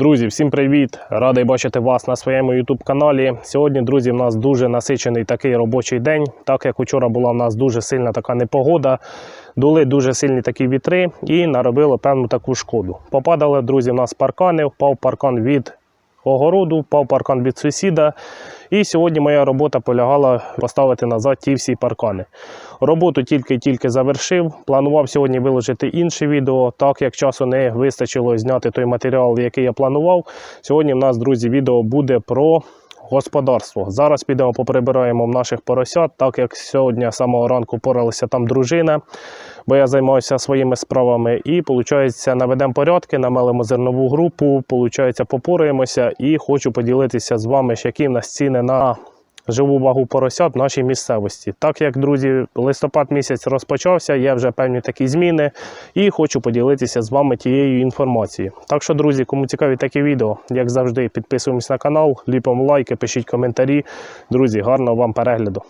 Друзі, всім привіт! Радий бачити вас на своєму YouTube каналі. Сьогодні, друзі, в нас дуже насичений такий робочий день, так як учора була в нас дуже сильна така непогода, дули дуже сильні такі вітри і наробило певну таку шкоду. Попадали, друзі, в нас паркани, впав паркан від огороду, впав паркан від сусіда. І сьогодні моя робота полягала поставити назад ті всі паркани. Роботу тільки-тільки завершив. Планував сьогодні виложити інше відео, так як часу не вистачило зняти той матеріал, який я планував. Сьогодні в нас, друзі, відео буде про господарство. Зараз підемо поприбираємо в наших поросят, так як сьогодні з самого ранку поралися там дружина, бо я займаюся своїми справами. І, виходить, наведемо порядки, намелимо зернову групу, виходить, попораємося і хочу поділитися з вами, які в нас ціни на живу вагу поросят в нашій місцевості. Так як, друзі, листопад місяць розпочався, є вже певні такі зміни, і хочу поділитися з вами тією інформацією. Так що, друзі, кому цікаві такі відео, як завжди, підписуємось на канал, ліпимо лайки, пишіть коментарі. Друзі, гарного вам перегляду.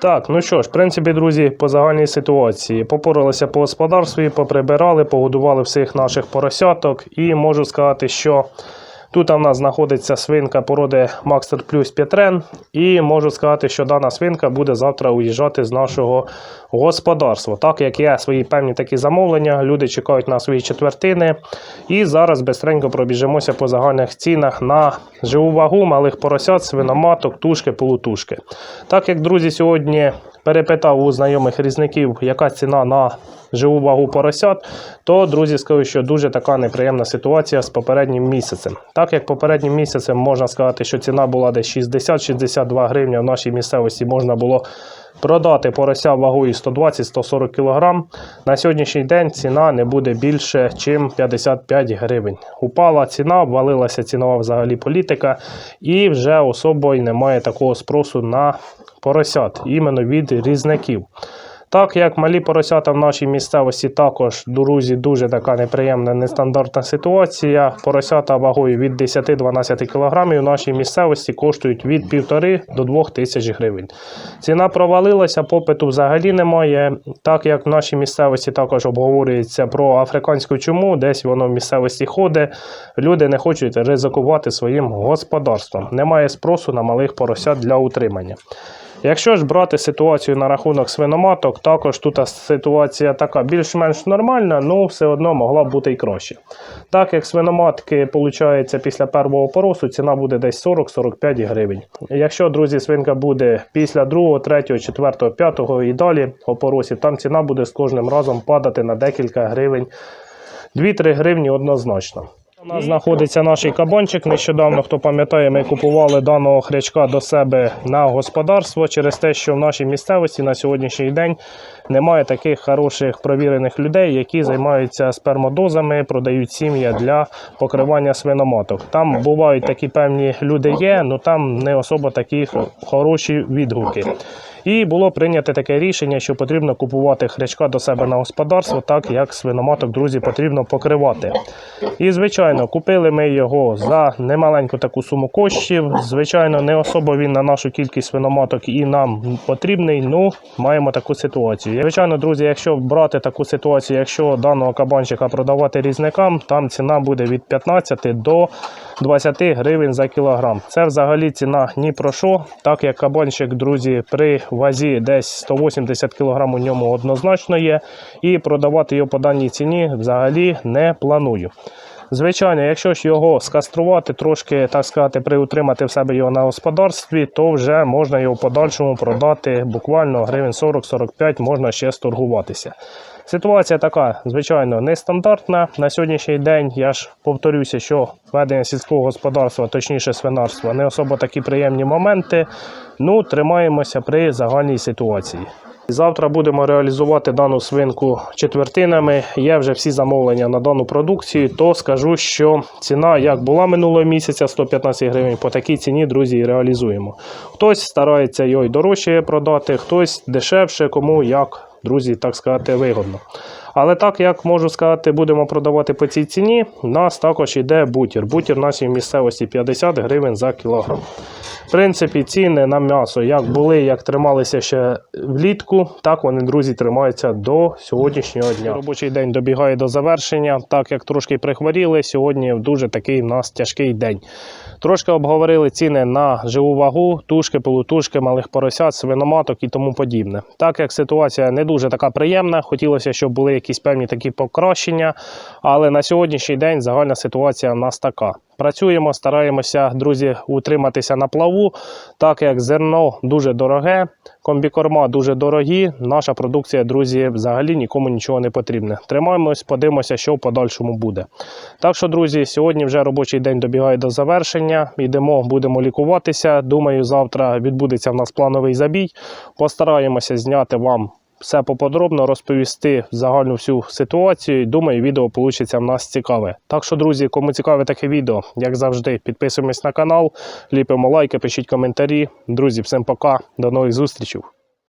Так, ну що ж, в принципі, друзі, по загальній ситуації попоралися по господарстві, поприбирали, погодували всіх наших поросяток. І можу сказати, що тут у нас знаходиться свинка породи Макстер Плюс Петрен. І можу сказати, що дана свинка буде завтра уїжджати з нашого господарства. Так як є свої певні такі замовлення, люди чекають на свої четвертини. І зараз бистренько пробіжимося по загальних цінах на живу вагу малих поросят, свиноматок, тушки, полутушки. Так як, друзі, сьогодні перепитав у знайомих різників, яка ціна на живу вагу поросят, то, друзі, скажу, що дуже така неприємна ситуація з попереднім місяцем. Так як попереднім місяцем можна сказати, що ціна була десь 60-62 гривні в нашій місцевості можна було продати порося вагою 120-140 кг. На сьогоднішній день ціна не буде більше, ніж 55 гривень. Упала ціна, обвалилася цінова взагалі політика, і вже особою немає такого спросу на поросят, іменно від різників. Так як малі поросята в нашій місцевості також, друзі, дуже така неприємна, нестандартна ситуація. Поросята вагою від 10-12 кг в нашій місцевості коштують від 1,5 до 2 тисяч гривень. Ціна провалилася, попиту взагалі немає. Так як в нашій місцевості також обговорюється про африканську чуму, десь воно в місцевості ходить. Люди не хочуть ризикувати своїм господарством. Немає спросу на малих поросят для утримання. Якщо ж брати ситуацію на рахунок свиноматок, також тут ситуація така більш-менш нормальна, ну все одно могла б бути і краще. Так як свиноматки, виходить, після першого поросу ціна буде десь 40-45 гривень. Якщо, друзі, свинка буде після 2, 3, 4, 5 і далі опоросів, там ціна буде з кожним разом падати на декілька гривень, 2-3 гривні однозначно. У нас знаходиться наш кабанчик. Нещодавно, хто пам'ятає, ми купували даного хрячка до себе на господарство через те, що в нашій місцевості на сьогоднішній день немає таких хороших провірених людей, які займаються спермодозами, продають сім'я для покривання свиноматок. Там бувають такі певні люди є, але там не особо такі хороші відгуки. І було прийнято таке рішення, що потрібно купувати хрячка до себе на господарство, так як свиноматок, друзі, потрібно покривати. І, звичайно, купили ми його за немаленьку таку суму коштів. Звичайно, не особо він на нашу кількість свиноматок і нам потрібний. Ну, маємо таку ситуацію. Звичайно, друзі, якщо брати таку ситуацію, якщо даного кабанчика продавати різникам, там ціна буде від 15 до 20 гривень за кілограм. Це взагалі ціна ні про що, так як кабанчик, друзі, при вазі десь 180 кг у ньому однозначно є. І продавати його по даній ціні взагалі не планую. Звичайно, якщо ж його скаструвати, трошки, так сказати, приутримати в себе його на господарстві, то вже можна його в подальшому продати буквально гривень 40-45, можна ще сторгуватися. Ситуація така, звичайно, нестандартна. На сьогоднішній день я ж повторюся, що ведення сільського господарства, точніше свинарства, не особо такі приємні моменти. Ну, тримаємося при загальній ситуації. Завтра будемо реалізувати дану свинку четвертинами. Є вже всі замовлення на дану продукцію, то скажу, що ціна, як була минулого місяця, 115 гривень, по такій ціні, друзі, і реалізуємо. Хтось старається його й дорожче продати, хтось дешевше, кому як, друзі, так сказати, вигодно. Але так, як можу сказати, будемо продавати по цій ціні, у нас також йде бутір. Бутір у нас є в місцевості 50 гривень за кілограм. В принципі, ціни на м'ясо як були, як трималися ще влітку, так вони, друзі, тримаються до сьогоднішнього дня. Робочий день добігає до завершення, так як трошки прихворіли. Сьогодні дуже такий у нас тяжкий день. Трошки обговорили ціни на живу вагу, тушки, полутушки, малих поросят, свиноматок і тому подібне. Так як ситуація не дуже така приємна, хотілося, щоб були якісь певні такі покращення, але на сьогоднішній день загальна ситуація в нас така. Працюємо, стараємося, друзі, утриматися на плаву, так як зерно дуже дороге, комбікорма дуже дорогі. Наша продукція, друзі, взагалі нікому нічого не потрібне. Тримаємось, подивимося, що в подальшому буде. Так що, друзі, сьогодні вже робочий день добігає до завершення. Йдемо, будемо лікуватися. Думаю, завтра відбудеться в нас плановий забій. Постараємося зняти вам все поподробно розповісти загальну всю ситуацію. Думаю, відео вийде в нас цікаве. Так що, друзі, кому цікаве таке відео, як завжди, підписуємось на канал, ліпимо лайки, пишіть коментарі. Друзі, всім пока, до нових зустрічей.